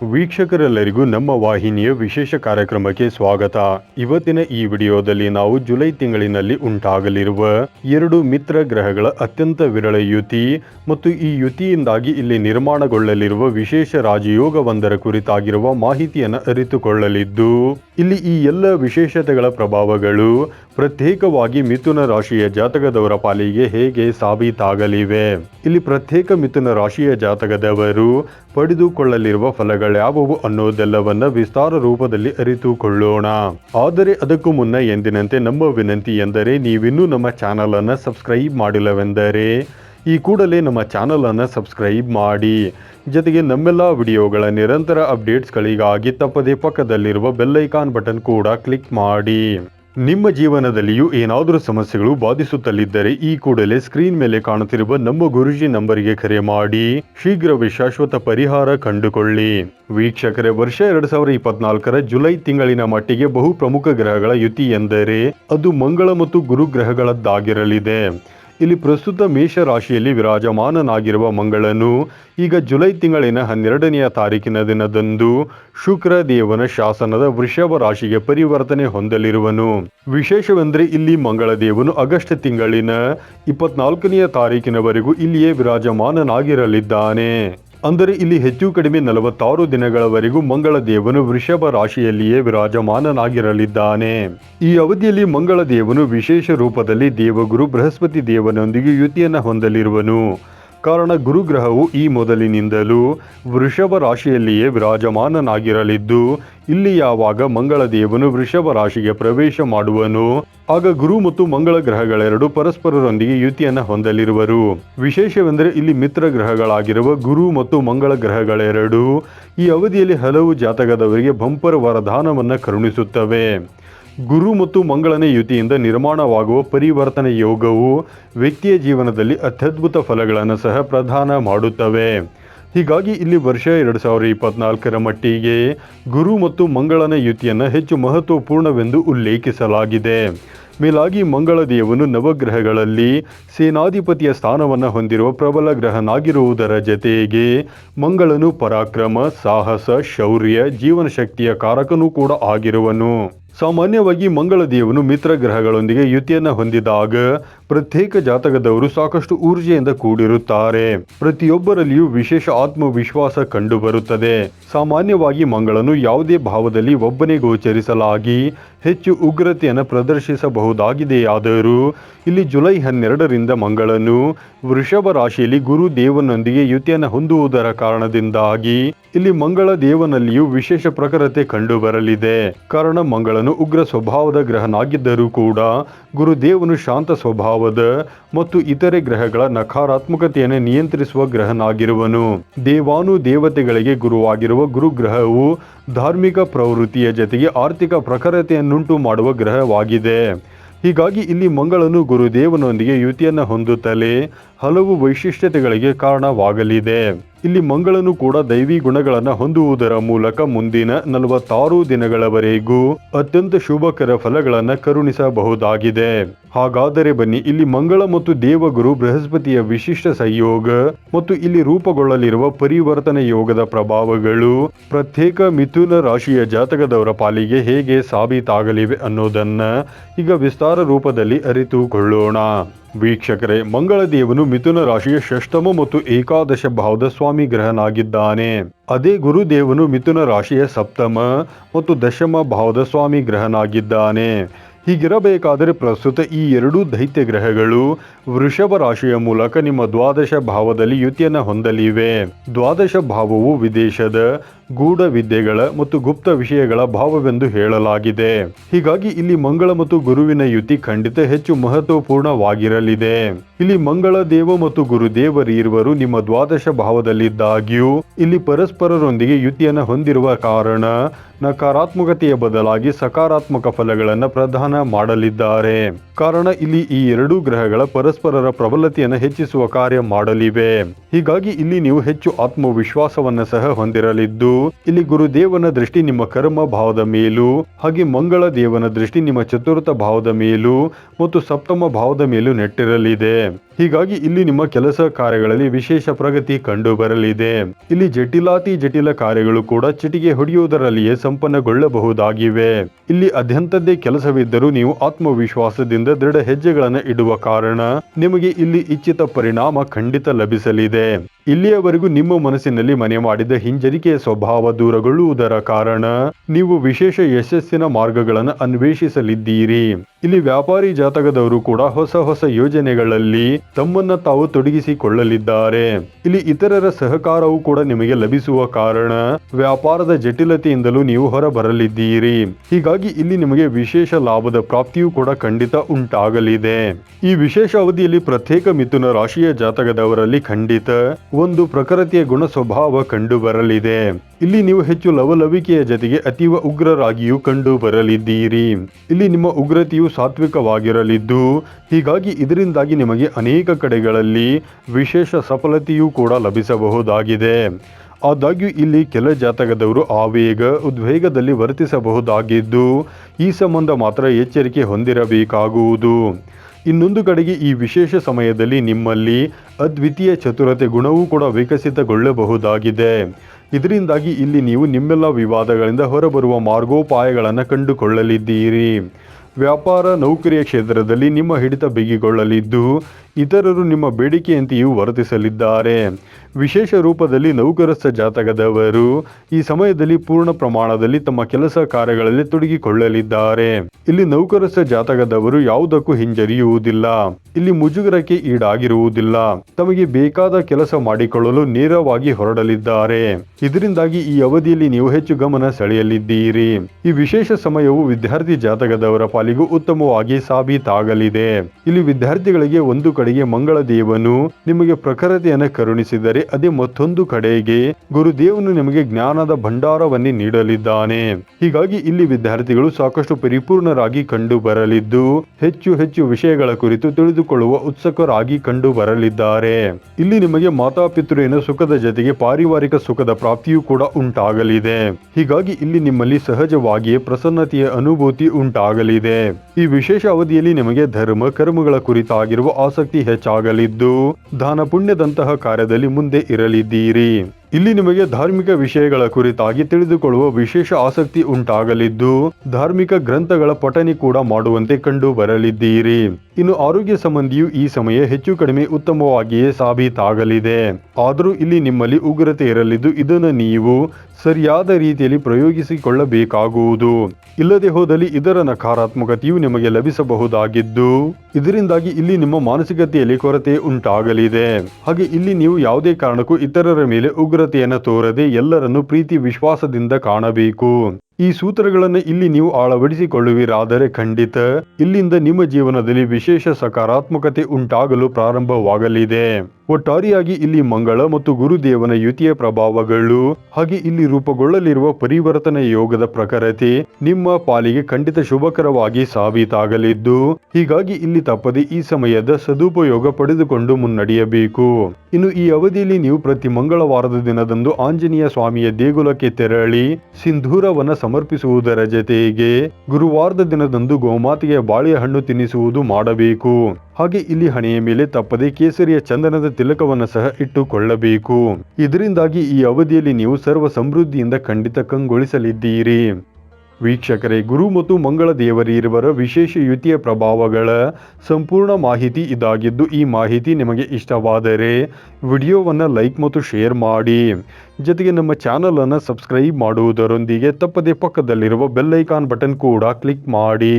ವೀಕ್ಷಕರೆಲ್ಲರಿಗೂ ನಮ್ಮ ವಾಹಿನಿಯ ವಿಶೇಷ ಕಾರ್ಯಕ್ರಮಕ್ಕೆ ಸ್ವಾಗತ. ಇವತ್ತಿನ ಈ ವಿಡಿಯೋದಲ್ಲಿ ನಾವು ಜುಲೈ ತಿಂಗಳಿನಲ್ಲಿ ಉಂಟಾಗಲಿರುವ ಎರಡು ಮಿತ್ರ ಗ್ರಹಗಳ ಅತ್ಯಂತ ವಿರಳ ಯುತಿ ಮತ್ತು ಈ ಯುತಿಯಿಂದಾಗಿ ಇಲ್ಲಿ ನಿರ್ಮಾಣಗೊಳ್ಳಲಿರುವ ವಿಶೇಷ ರಾಜಯೋಗವೊಂದರ ಕುರಿತಾಗಿರುವ ಮಾಹಿತಿಯನ್ನು ಅರಿತುಕೊಳ್ಳಲಿದ್ದು, ಇಲ್ಲಿ ಈ ಎಲ್ಲ ವಿಶೇಷತೆಗಳ ಪ್ರಭಾವಗಳು ಪ್ರತ್ಯೇಕವಾಗಿ ಮಿಥುನ ರಾಶಿಯ ಜಾತಕದವರ ಪಾಲಿಗೆ ಹೇಗೆ ಸಾಬೀತಾಗಲಿವೆ? ಇಲ್ಲಿ ಪ್ರತ್ಯೇಕ ಮಿಥುನ ರಾಶಿಯ ಜಾತಕದವರು ಪಡೆದುಕೊಳ್ಳಲಿರುವ ಫಲಗಳ್ಯಾವುವು ಅನ್ನೋದೆಲ್ಲವನ್ನ ವಿಸ್ತಾರ ರೂಪದಲ್ಲಿ ಅರಿತುಕೊಳ್ಳೋಣ. ಆದರೆ ಅದಕ್ಕೂ ಮುನ್ನ ಎಂದಿನಂತೆ ನಮ್ಮ ವಿನಂತಿ ಎಂದರೆ ನೀವಿನ್ನೂ ನಮ್ಮ ಚಾನಲ್ ಅನ್ನು ಸಬ್ಸ್ಕ್ರೈಬ್ ಮಾಡಿಲ್ಲವೆಂದರೆ ಈ ಕೂಡಲೇ ನಮ್ಮ ಚಾನಲನ್ನು ಸಬ್ಸ್ಕ್ರೈಬ್ ಮಾಡಿ. ಜೊತೆಗೆ ನಮ್ಮೆಲ್ಲ ವಿಡಿಯೋಗಳ ನಿರಂತರ ಅಪ್ಡೇಟ್ಸ್ಗಳಿಗಾಗಿ ತಪ್ಪದೇ ಪಕ್ಕದಲ್ಲಿರುವ ಬೆಲ್ಲೈಕಾನ್ ಬಟನ್ ಕೂಡ ಕ್ಲಿಕ್ ಮಾಡಿ. ನಿಮ್ಮ ಜೀವನದಲ್ಲಿಯೂ ಏನಾದರೂ ಸಮಸ್ಯೆಗಳು ಬಾಧಿಸುತ್ತಲಿದ್ದರೆ ಈ ಕೂಡಲೇ ಸ್ಕ್ರೀನ್ ಮೇಲೆ ಕಾಣುತ್ತಿರುವ ನಮ್ಮ ಗುರುಜಿ ನಂಬರಿಗೆ ಕರೆ ಮಾಡಿ. ಶೀಘ್ರವೇ ಶಾಶ್ವತ ಪರಿಹಾರ ಕಂಡುಕೊಳ್ಳಿ. ವೀಕ್ಷಕರೇ, ವರ್ಷ ಎರಡು ಸಾವಿರದ ಇಪ್ಪತ್ನಾಲ್ಕರ ಜುಲೈ ತಿಂಗಳಿನ ಮಟ್ಟಿಗೆ ಬಹು ಪ್ರಮುಖ ಗ್ರಹಗಳ ಯುತಿ ಎಂದರೆ ಅದು ಮಂಗಳ ಮತ್ತು ಗುರು ಗ್ರಹಗಳದ್ದಾಗಿರಲಿದೆ. ಇಲ್ಲಿ ಪ್ರಸ್ತುತ ಮೇಷ ರಾಶಿಯಲ್ಲಿ ವಿರಾಜಮಾನನಾಗಿರುವ ಮಂಗಳನು ಈಗ ಜುಲೈ ತಿಂಗಳಿನ ಹನ್ನೆರಡನೆಯ ತಾರೀಕಿನ ದಿನದಂದು ಶುಕ್ರ ದೇವನ ಶಾಸನದ ವೃಷಭ ರಾಶಿಗೆ ಪರಿವರ್ತನೆ ಹೊಂದಲಿರುವನು. ವಿಶೇಷವೆಂದರೆ ಇಲ್ಲಿ ಮಂಗಳ ದೇವನು ಆಗಸ್ಟ್ ತಿಂಗಳಿನ ಇಪ್ಪತ್ನಾಲ್ಕನೆಯ ತಾರೀಕಿನವರೆಗೂ ಇಲ್ಲಿಯೇ ವಿರಾಜಮಾನನಾಗಿರಲಿದ್ದಾನೆ. ಅಂದರೆ ಇಲ್ಲಿ ಹೆಚ್ಚು ಕಡಿಮೆ ನಲವತ್ತಾರು ದಿನಗಳವರೆಗೂ ಮಂಗಳ ದೇವನು ವೃಷಭ ರಾಶಿಯಲ್ಲಿಯೇ ವಿರಾಜಮಾನನಾಗಿರಲಿದ್ದಾನೆ. ಈ ಅವಧಿಯಲ್ಲಿ ಮಂಗಳ ದೇವನು ವಿಶೇಷ ರೂಪದಲ್ಲಿ ದೇವಗುರು ಬೃಹಸ್ಪತಿ ದೇವನೊಂದಿಗೆ ಯುತಿಯನ್ನು ಹೊಂದಲಿರುವನು. ಕಾರಣ ಗುರುಗ್ರಹವು ಈ ಮೊದಲಿನಿಂದಲೂ ವೃಷಭ ರಾಶಿಯಲ್ಲಿಯೇ ವಿರಾಜಮಾನನಾಗಿರಲಿದ್ದು, ಇಲ್ಲಿ ಯಾವಾಗ ಮಂಗಳ ದೇವನು ವೃಷಭ ರಾಶಿಗೆ ಪ್ರವೇಶ ಮಾಡುವನು, ಆಗ ಗುರು ಮತ್ತು ಮಂಗಳ ಗ್ರಹಗಳೆರಡು ಪರಸ್ಪರರೊಂದಿಗೆ ಯುತಿಯನ್ನು ಹೊಂದಲಿರುವರು. ವಿಶೇಷವೆಂದರೆ ಇಲ್ಲಿ ಮಿತ್ರ ಗ್ರಹಗಳಾಗಿರುವ ಗುರು ಮತ್ತು ಮಂಗಳ ಗ್ರಹಗಳೆರಡು ಈ ಅವಧಿಯಲ್ಲಿ ಹಲವು ಜಾತಕದವರಿಗೆ ಬಂಪರ್ ವರದಾನವನ್ನು ಕರುಣಿಸುತ್ತವೆ. ಗುರು ಮತ್ತು ಮಂಗಳನ ಯುತಿಯಿಂದ ನಿರ್ಮಾಣವಾಗುವ ಪರಿವರ್ತನೆ ಯೋಗವು ವ್ಯಕ್ತಿಯ ಜೀವನದಲ್ಲಿ ಅತ್ಯದ್ಭುತ ಫಲಗಳನ್ನು ಸಹ ಪ್ರದಾನ ಮಾಡುತ್ತವೆ. ಹೀಗಾಗಿ ಇಲ್ಲಿ ವರ್ಷ ಎರಡು ಸಾವಿರ ಇಪ್ಪತ್ನಾಲ್ಕರ ಮಟ್ಟಿಗೆ ಗುರು ಮತ್ತು ಮಂಗಳನ ಯುತಿಯನ್ನು ಹೆಚ್ಚು ಮಹತ್ವಪೂರ್ಣವೆಂದು ಉಲ್ಲೇಖಿಸಲಾಗಿದೆ. ಮೇಲಾಗಿ ಮಂಗಳ ದೇವನು ನವಗ್ರಹಗಳಲ್ಲಿ ಸೇನಾಧಿಪತಿಯ ಸ್ಥಾನವನ್ನು ಹೊಂದಿರುವ ಪ್ರಬಲ ಗ್ರಹನಾಗಿರುವುದರ ಜತೆಗೆ ಮಂಗಳನು ಪರಾಕ್ರಮ, ಸಾಹಸ, ಶೌರ್ಯ ಜೀವನ ಶಕ್ತಿಯ ಕಾರಕನೂ ಕೂಡ ಆಗಿರುವನು. ಸಾಮಾನ್ಯವಾಗಿ ಮಂಗಳ ದೇವನು ಮಿತ್ರ ಗ್ರಹಗಳೊಂದಿಗೆ ಯುತಿಯನ್ನು ಹೊಂದಿದಾಗ ಪ್ರತ್ಯೇಕ ಜಾತಕದವರು ಸಾಕಷ್ಟು ಊರ್ಜೆಯಿಂದ ಕೂಡಿರುತ್ತಾರೆ. ಪ್ರತಿಯೊಬ್ಬರಲ್ಲಿಯೂ ವಿಶೇಷ ಆತ್ಮವಿಶ್ವಾಸ ಕಂಡುಬರುತ್ತದೆ. ಸಾಮಾನ್ಯವಾಗಿ ಮಂಗಳನು ಯಾವುದೇ ಭಾವದಲ್ಲಿ ಒಬ್ಬನೇ ಗೋಚರಿಸಲಾಗಿ ಹೆಚ್ಚು ಉಗ್ರತೆಯನ್ನು ಪ್ರದರ್ಶಿಸಬಹುದಾಗಿದೆಯಾದರೂ, ಇಲ್ಲಿ ಜುಲೈ ಹನ್ನೆರಡರಿಂದ ಮಂಗಳನು ವೃಷಭ ರಾಶಿಯಲ್ಲಿ ಗುರು ದೇವನೊಂದಿಗೆ ಯುತಿಯನ್ನು ಹೊಂದುವುದರ ಕಾರಣದಿಂದಾಗಿ ಇಲ್ಲಿ ಮಂಗಳ ದೇವನಲ್ಲಿಯೂ ವಿಶೇಷ ಪ್ರಖರತೆ ಕಂಡುಬರಲಿದೆ. ಕಾರಣ ಮಂಗಳನು ಉಗ್ರ ಸ್ವಭಾವದ ಗ್ರಹನಾಗಿದ್ದರೂ ಕೂಡ ಗುರುದೇವನು ಶಾಂತ ಸ್ವಭಾವದ ಮತ್ತು ಇತರೆ ಗ್ರಹಗಳ ನಕಾರಾತ್ಮಕತೆಯನ್ನು ನಿಯಂತ್ರಿಸುವ ಗ್ರಹನಾಗಿರುವನು. ದೇವಾನು ದೇವತೆಗಳಿಗೆ ಗುರುವಾಗಿರುವ ಗುರುಗ್ರಹವು ಧಾರ್ಮಿಕ ಪ್ರವೃತ್ತಿಯ ಜೊತೆಗೆ ಆರ್ಥಿಕ ಪ್ರಖರತೆಯನ್ನುಂಟು ಮಾಡುವ ಗ್ರಹವಾಗಿದೆ. ಹೀಗಾಗಿ ಇಲ್ಲಿ ಮಂಗಳನು ಗುರುದೇವನೊಂದಿಗೆ ಯುತಿಯನ್ನು ಹೊಂದುತ್ತಲೇ ಹಲವು ವೈಶಿಷ್ಟ್ಯತೆಗಳಿಗೆ ಕಾರಣವಾಗಲಿದೆ. ಇಲ್ಲಿ ಮಂಗಳನು ಕೂಡ ದೈವಿ ಗುಣಗಳನ್ನು ಹೊಂದುವುದರ ಮೂಲಕ ಮುಂದಿನ ನಲವತ್ತಾರು ದಿನಗಳವರೆಗೂ ಅತ್ಯಂತ ಶುಭಕರ ಫಲಗಳನ್ನು ಕರುಣಿಸಬಹುದಾಗಿದೆ. ಹಾಗಾದರೆ ಬನ್ನಿ, ಇಲ್ಲಿ ಮಂಗಳ ಮತ್ತು ದೇವಗುರು ಬೃಹಸ್ಪತಿಯ ವಿಶಿಷ್ಟ ಸಂಯೋಗ ಮತ್ತು ಇಲ್ಲಿ ರೂಪುಗೊಳ್ಳಲಿರುವ ಪರಿವರ್ತನೆ ಯೋಗದ ಪ್ರಭಾವಗಳು ಪ್ರತ್ಯೇಕ ಮಿಥುನ ರಾಶಿಯ ಜಾತಕದವರ ಪಾಲಿಗೆ ಹೇಗೆ ಸಾಬೀತಾಗಲಿವೆ ಅನ್ನೋದನ್ನ ಈಗ ವಿಸ್ತಾರ ರೂಪದಲ್ಲಿ ಅರಿತುಕೊಳ್ಳೋಣ. ವೀಕ್ಷಕರೇ ಮಂಗಳ ದೇವನು ಮಿಥುನ ರಾಶಿಯ ಷಷ್ಠಮ ಮತ್ತು ಏಕಾದಶ ಭಾವದ ಸ್ವಾಮಿ ಗ್ರಹನಾಗಿದ್ದಾನೆ. ಅದೇ ಗುರುದೇವನು ಮಿಥುನ ರಾಶಿಯ ಸಪ್ತಮ ಮತ್ತು ದಶಮ ಭಾವದ ಸ್ವಾಮಿ ಗ್ರಹನಾಗಿದ್ದಾನೆ. ಹೀಗಿರಬೇಕಾದರೆ ಪ್ರಸ್ತುತ ಈ ಎರಡೂ ದೈತ್ಯ ಗ್ರಹಗಳು ವೃಷಭ ರಾಶಿಯ ಮೂಲಕ ನಿಮ್ಮ ದ್ವಾದಶ ಭಾವದಲ್ಲಿ ಯುತಿಯನ್ನು ಹೊಂದಲಿವೆ. ದ್ವಾದಶ ಭಾವವು ವಿದೇಶದ ಗೂಢ ವಿದ್ಯೆಗಳ ಮತ್ತು ಗುಪ್ತ ವಿಷಯಗಳ ಭಾವವೆಂದು ಹೇಳಲಾಗಿದೆ. ಹೀಗಾಗಿ ಇಲ್ಲಿ ಮಂಗಳ ಮತ್ತು ಗುರುವಿನ ಯುತಿ ಖಂಡಿತ ಹೆಚ್ಚು ಮಹತ್ವಪೂರ್ಣವಾಗಿರಲಿದೆ. ಇಲ್ಲಿ ಮಂಗಳ ದೇವ ಮತ್ತು ಗುರುದೇವರಿರುವರು ನಿಮ್ಮ ದ್ವಾದಶ ಭಾವದಲ್ಲಿದ್ದಾಗ್ಯೂ ಇಲ್ಲಿ ಪರಸ್ಪರರೊಂದಿಗೆ ಯುತಿಯನ್ನು ಹೊಂದಿರುವ ಕಾರಣ ನಕಾರಾತ್ಮಕತೆಯ ಬದಲಾಗಿ ಸಕಾರಾತ್ಮಕ ಫಲಗಳನ್ನು ಪ್ರದಾನ ಮಾಡಲಿದ್ದಾರೆ. ಕಾರಣ ಇಲ್ಲಿ ಈ ಎರಡೂ ಗ್ರಹಗಳ ಪರಸ್ಪರ ಪರಸ್ಪರರ ಪ್ರಬಲತೆಯನ್ನು ಹೆಚ್ಚಿಸುವ ಕಾರ್ಯ ಮಾಡಲಿವೆ. ಹೀಗಾಗಿ ಇಲ್ಲಿ ನೀವು ಹೆಚ್ಚು ಆತ್ಮವಿಶ್ವಾಸವನ್ನ ಸಹ ಹೊಂದಿರಲಿದ್ದು, ಇಲ್ಲಿ ಗುರುದೇವನ ದೃಷ್ಟಿ ನಿಮ್ಮ ಕರ್ಮ ಭಾವದ ಮೇಲೂ, ಹಾಗೆ ಮಂಗಳ ದೇವನ ದೃಷ್ಟಿ ನಿಮ್ಮ ಚತುರ್ಥ ಭಾವದ ಮೇಲೂ ಮತ್ತು ಸಪ್ತಮ ಭಾವದ ಮೇಲೂ ನೆಟ್ಟಿರಲಿದೆ. ಹೀಗಾಗಿ ಇಲ್ಲಿ ನಿಮ್ಮ ಕೆಲಸ ಕಾರ್ಯಗಳಲ್ಲಿ ವಿಶೇಷ ಪ್ರಗತಿ ಕಂಡು ಬರಲಿದೆ ಇಲ್ಲಿ ಜಟಿಲಾತಿ ಜಟಿಲ ಕಾರ್ಯಗಳು ಕೂಡ ಚಿಟಿಗೆ ಹೊಡೆಯುವುದರಲ್ಲಿಯೇ ಸಂಪನ್ನಗೊಳ್ಳಬಹುದಾಗಿವೆ. ಇಲ್ಲಿ ಅಧ್ಯಂತದ್ದೇ ಕೆಲಸವಿದ್ದರೂ ನೀವು ಆತ್ಮವಿಶ್ವಾಸದಿಂದ ದೃಢ ಹೆಜ್ಜೆಗಳನ್ನು ಇಡುವ ಕಾರಣ ನಿಮಗೆ ಇಲ್ಲಿ ಇಚ್ಛಿತ ಪರಿಣಾಮ ಖಂಡಿತ ಲಭಿಸಲಿದೆ. ಇಲ್ಲಿಯವರೆಗೂ ನಿಮ್ಮ ಮನಸ್ಸಿನಲ್ಲಿ ಮನೆ ಮಾಡಿದ ಹಿಂಜರಿಕೆಯ ಸ್ವಭಾವ ದೂರಗೊಳ್ಳುವುದರ ಕಾರಣ ನೀವು ವಿಶೇಷ ಯಶಸ್ಸಿನ ಮಾರ್ಗಗಳನ್ನು ಅನ್ವೇಷಿಸಲಿದ್ದೀರಿ. ಇಲ್ಲಿ ವ್ಯಾಪಾರಿ ಜಾತಕದವರು ಕೂಡ ಹೊಸ ಹೊಸ ಯೋಜನೆಗಳಲ್ಲಿ ತಮ್ಮನ್ನ ತಾವು ತೊಡಗಿಸಿಕೊಳ್ಳಲಿದ್ದಾರೆ. ಇಲ್ಲಿ ಇತರರ ಸಹಕಾರವು ಕೂಡ ನಿಮಗೆ ಲಭಿಸುವ ಕಾರಣ ವ್ಯಾಪಾರದ ಜಟಿಲತೆಯಿಂದಲೂ ನೀವು ಹೊರಬರಲಿದ್ದೀರಿ. ಹೀಗಾಗಿ ಇಲ್ಲಿ ನಿಮಗೆ ವಿಶೇಷ ಲಾಭದ ಪ್ರಾಪ್ತಿಯೂ ಕೂಡ ಖಂಡಿತ ಉಂಟಾಗಲಿದೆ. ಈ ವಿಶೇಷ ಅವಧಿಯಲ್ಲಿ ಪ್ರತ್ಯೇಕ ಮಿಥುನ ರಾಶಿಯ ಜಾತಕದವರಲ್ಲಿ ಖಂಡಿತ ಒಂದು ಪ್ರಕೃತಿಯ ಗುಣ ಸ್ವಭಾವ ಕಂಡು ಬರಲಿದೆ ಇಲ್ಲಿ ನೀವು ಹೆಚ್ಚು ಲವಲವಿಕೆಯ ಜೊತೆಗೆ ಅತೀವ ಉಗ್ರರಾಗಿಯೂ ಕಂಡು ಬರಲಿದ್ದೀರಿ ಇಲ್ಲಿ ನಿಮ್ಮ ಉಗ್ರತೆಯು ಸಾತ್ವಿಕವಾಗಿರಲಿದ್ದು. ಹೀಗಾಗಿ ಇದರಿಂದಾಗಿ ನಿಮಗೆ ಅನೇಕ ಕಡೆಗಳಲ್ಲಿ ವಿಶೇಷ ಸಫಲತೆಯೂ ಕೂಡ ಲಭಿಸಬಹುದಾಗಿದೆ. ಆದಾಗ್ಯೂ ಇಲ್ಲಿ ಕೆಲ ಜಾತಕದವರು ಆವೇಗ, ಉದ್ವೇಗದಲ್ಲಿ ವರ್ತಿಸಬಹುದಾಗಿದ್ದು, ಈ ಸಂಬಂಧ ಮಾತ್ರ ಎಚ್ಚರಿಕೆ ಹೊಂದಿರಬೇಕಾಗುವುದು. ಇನ್ನೊಂದು ಕಡೆಗೆ ಈ ವಿಶೇಷ ಸಮಯದಲ್ಲಿ ನಿಮ್ಮಲ್ಲಿ ಅದ್ವಿತೀಯ ಚತುರತೆ ಗುಣವೂ ಕೂಡ ವಿಕಸಿತಗೊಳ್ಳಬಹುದಾಗಿದೆ. ಇದರಿಂದಾಗಿ ಇಲ್ಲಿ ನೀವು ನಿಮ್ಮೆಲ್ಲ ವಿವಾದಗಳಿಂದ ಹೊರಬರುವ ಮಾರ್ಗೋಪಾಯಗಳನ್ನು ಕಂಡುಕೊಳ್ಳಲಿದ್ದೀರಿ. ವ್ಯಾಪಾರ ನೌಕರಿಯ ಕ್ಷೇತ್ರದಲ್ಲಿ ನಿಮ್ಮ ಹಿಡಿತ ಬಿಗಿಗೊಳ್ಳಲಿದ್ದು ಇತರರು ನಿಮ್ಮ ಬೇಡಿಕೆಯಂತೆಯೂ ವರ್ತಿಸಲಿದ್ದಾರೆ. ವಿಶೇಷ ರೂಪದಲ್ಲಿ ನೌಕರಸ್ಥ ಜಾತಕದವರು ಈ ಸಮಯದಲ್ಲಿ ಪೂರ್ಣ ಪ್ರಮಾಣದಲ್ಲಿ ತಮ್ಮ ಕೆಲಸ ಕಾರ್ಯಗಳಲ್ಲಿ ತೊಡಗಿಕೊಳ್ಳಲಿದ್ದಾರೆ. ಇಲ್ಲಿ ನೌಕರಸ್ಥ ಜಾತಕದವರು ಯಾವುದಕ್ಕೂ ಹಿಂಜರಿಯುವುದಿಲ್ಲ. ಇಲ್ಲಿ ಮುಜುಗರಕ್ಕೆ ಈಡಾಗಿರುವುದಿಲ್ಲ. ತಮಗೆ ಬೇಕಾದ ಕೆಲಸ ಮಾಡಿಕೊಳ್ಳಲು ನೇರವಾಗಿ ಹೊರಡಲಿದ್ದಾರೆ. ಇದರಿಂದಾಗಿ ಈ ಅವಧಿಯಲ್ಲಿ ನೀವು ಹೆಚ್ಚು ಗಮನ ಸೆಳೆಯಲಿದ್ದೀರಿ. ಈ ವಿಶೇಷ ಸಮಯವು ವಿದ್ಯಾರ್ಥಿ ಜಾತಕದವರ ಪಾಲಿಗೂ ಉತ್ತಮವಾಗಿ ಸಾಬೀತಾಗಲಿದೆ. ಇಲ್ಲಿ ವಿದ್ಯಾರ್ಥಿಗಳಿಗೆ ಒಂದು ಕಡೆಗೆ ಮಂಗಳ ದೇವನು ನಿಮಗೆ ಪ್ರಖರತೆಯನ್ನು ಕರುಣಿಸಿದರೆ ಅದೇ ಮತ್ತೊಂದು ಕಡೆಗೆ ಗುರುದೇವನು ನಿಮಗೆ ಜ್ಞಾನದ ಭಂಡಾರವನ್ನೇ ನೀಡಲಿದ್ದಾನೆ. ಹೀಗಾಗಿ ಇಲ್ಲಿ ವಿದ್ಯಾರ್ಥಿಗಳು ಸಾಕಷ್ಟು ಪರಿಪೂರ್ಣರಾಗಿ ಕಂಡು ಬರಲಿದ್ದು ಹೆಚ್ಚು ಹೆಚ್ಚು ವಿಷಯಗಳ ಕುರಿತು ತಿಳಿದುಕೊಳ್ಳುವ ಉತ್ಸುಕರಾಗಿ ಕಂಡು ಬರಲಿದ್ದಾರೆ ಇಲ್ಲಿ ನಿಮಗೆ ಮಾತಾಪಿತೃವಿನ ಸುಖದ ಜೊತೆಗೆ ಪಾರಿವಾರಿಕ ಸುಖದ ಪ್ರಾಪ್ತಿಯೂ ಕೂಡ ಉಂಟಾಗಲಿದೆ. ಹೀಗಾಗಿ ಇಲ್ಲಿ ನಿಮ್ಮಲ್ಲಿ ಸಹಜವಾಗಿಯೇ ಪ್ರಸನ್ನತೆಯ ಅನುಭೂತಿ ಉಂಟಾಗಲಿದೆ. ಈ ವಿಶೇಷ ಅವಧಿಯಲ್ಲಿ ನಿಮಗೆ ಧರ್ಮ, ಕರ್ಮಗಳ ಕುರಿತಾಗಿರುವ ಆಸಕ್ತಿ ಹೆಚ್ಚಾಗಲಿದ್ದು, ದಾನ ಪುಣ್ಯದಂತಹ ಕಾರ್ಯದಲ್ಲಿ ಮುಂದೆ ಇರಲಿದ್ದೀರಿ. ಇಲ್ಲಿ ನಿಮಗೆ ಧಾರ್ಮಿಕ ವಿಷಯಗಳ ಕುರಿತಾಗಿ ತಿಳಿದುಕೊಳ್ಳುವ ವಿಶೇಷ ಆಸಕ್ತಿ ಉಂಟಾಗಲಿದ್ದು, ಧಾರ್ಮಿಕ ಗ್ರಂಥಗಳ ಪಠನೆ ಕೂಡ ಮಾಡುವಂತೆ ಕಂಡು ಬರಲಿದ್ದೀರಿ. ಇನ್ನು ಆರೋಗ್ಯ ಸಂಬಂಧಿಯು ಈ ಸಮಯ ಹೆಚ್ಚು ಕಡಿಮೆ ಉತ್ತಮವಾಗಿಯೇ ಸಾಬೀತಾಗಲಿದೆ. ಆದರೂ ಇಲ್ಲಿ ನಿಮ್ಮಲ್ಲಿ ಉಗ್ರತೆ ಇರಲಿದ್ದು, ಇದನ್ನು ನೀವು ಸರಿಯಾದ ರೀತಿಯಲ್ಲಿ ಪ್ರಯೋಗಿಸಿಕೊಳ್ಳಬೇಕಾಗುವುದು. ಇಲ್ಲದೆ ಹೋದಲ್ಲಿ ಇದರ ನಕಾರಾತ್ಮಕತೆಯು ನಿಮಗೆ ಲಭಿಸಬಹುದಾಗಿದ್ದು, ಇದರಿಂದಾಗಿ ಇಲ್ಲಿ ನಿಮ್ಮ ಮಾನಸಿಕತೆಯಲ್ಲಿ ಕೊರತೆ ಉಂಟಾಗಲಿದೆ. ಹಾಗೆ ಇಲ್ಲಿ ನೀವು ಯಾವುದೇ ಕಾರಣಕ್ಕೂ ಇತರರ ಮೇಲೆ ಉಗ್ರತೆಯನ್ನು ತೋರದೆ ಎಲ್ಲರನ್ನು ಪ್ರೀತಿ ವಿಶ್ವಾಸದಿಂದ ಕಾಣಬೇಕು. ಈ ಸೂತ್ರಗಳನ್ನು ಇಲ್ಲಿ ನೀವು ಅಳವಡಿಸಿಕೊಳ್ಳುವಿರಾದರೆ ಖಂಡಿತ ಇಲ್ಲಿಂದ ನಿಮ್ಮ ಜೀವನದಲ್ಲಿ ವಿಶೇಷ ಸಕಾರಾತ್ಮಕತೆ ಉಂಟಾಗಲು ಪ್ರಾರಂಭವಾಗಲಿದೆ. ಒಟ್ಟಾರೆಯಾಗಿ ಇಲ್ಲಿ ಮಂಗಳ ಮತ್ತು ಗುರುದೇವನ ಯುತಿಯ ಪ್ರಭಾವಗಳು. ಹಾಗೆ ಇಲ್ಲಿ ರೂಪುಗೊಳ್ಳಲಿರುವ ಪರಿವರ್ತನೆ ಯೋಗದ ಪ್ರಖರತೆ ನಿಮ್ಮ ಪಾಲಿಗೆ ಖಂಡಿತ ಶುಭಕರವಾಗಿ ಸಾಬೀತಾಗಲಿದ್ದು, ಹೀಗಾಗಿ ಇಲ್ಲಿ ತಪ್ಪದೆ ಈ ಸಮಯದ ಸದುಪಯೋಗ ಪಡೆದುಕೊಂಡು ಮುನ್ನಡೆಯಬೇಕು. ಇನ್ನು ಈ ಅವಧಿಯಲ್ಲಿ ನೀವು ಪ್ರತಿ ಮಂಗಳವಾರದ ದಿನದಂದು ಆಂಜನೇಯ ಸ್ವಾಮಿಯ ದೇಗುಲಕ್ಕೆ ತೆರಳಿ ಸಿಂಧೂರವನ್ನು ಸಮರ್ಪಿಸುವುದರ ಜೊತೆಗೆ ಗುರುವಾರದ ದಿನದಂದು ಗೋಮಾತೆಗೆ ಬಾಳೆಹಣ್ಣು ತಿನ್ನಿಸುವುದು ಮಾಡಬೇಕು. ಹಾಗೆ ಇಲ್ಲಿ ಹಣೆಯ ಮೇಲೆ ತಪ್ಪದೆ ಕೇಸರಿಯ ಚಂದನದ ತಿಲಕವನ್ನು ಸಹ ಇಟ್ಟುಕೊಳ್ಳಬೇಕು. ಇದರಿಂದಾಗಿ ಈ ಅವಧಿಯಲ್ಲಿ ನೀವು ಸರ್ವ ಸಮೃದ್ಧಿಯಿಂದ ಖಂಡಿತ ಕಂಗೊಳಿಸಲಿದ್ದೀರಿ. ವೀಕ್ಷಕರೇ, ಗುರು ಮತ್ತು ಮಂಗಳ ದೇವರಿರುವರ ವಿಶೇಷ ಯುತಿಯ ಪ್ರಭಾವಗಳ ಸಂಪೂರ್ಣ ಮಾಹಿತಿ ಇದಾಗಿದ್ದು ಈ ಮಾಹಿತಿ ನಿಮಗೆ ಇಷ್ಟವಾದರೆ ವಿಡಿಯೋವನ್ನು ಲೈಕ್ ಮತ್ತು ಶೇರ್ ಮಾಡಿ. ಜೊತೆಗೆ ನಮ್ಮ ಚಾನಲನ್ನು ಸಬ್ಸ್ಕ್ರೈಬ್ ಮಾಡುವುದರೊಂದಿಗೆ ತಪ್ಪದೆ ಪಕ್ಕದಲ್ಲಿರುವ ಬೆಲ್ಲೈಕಾನ್ ಬಟನ್ ಕೂಡ ಕ್ಲಿಕ್ ಮಾಡಿ.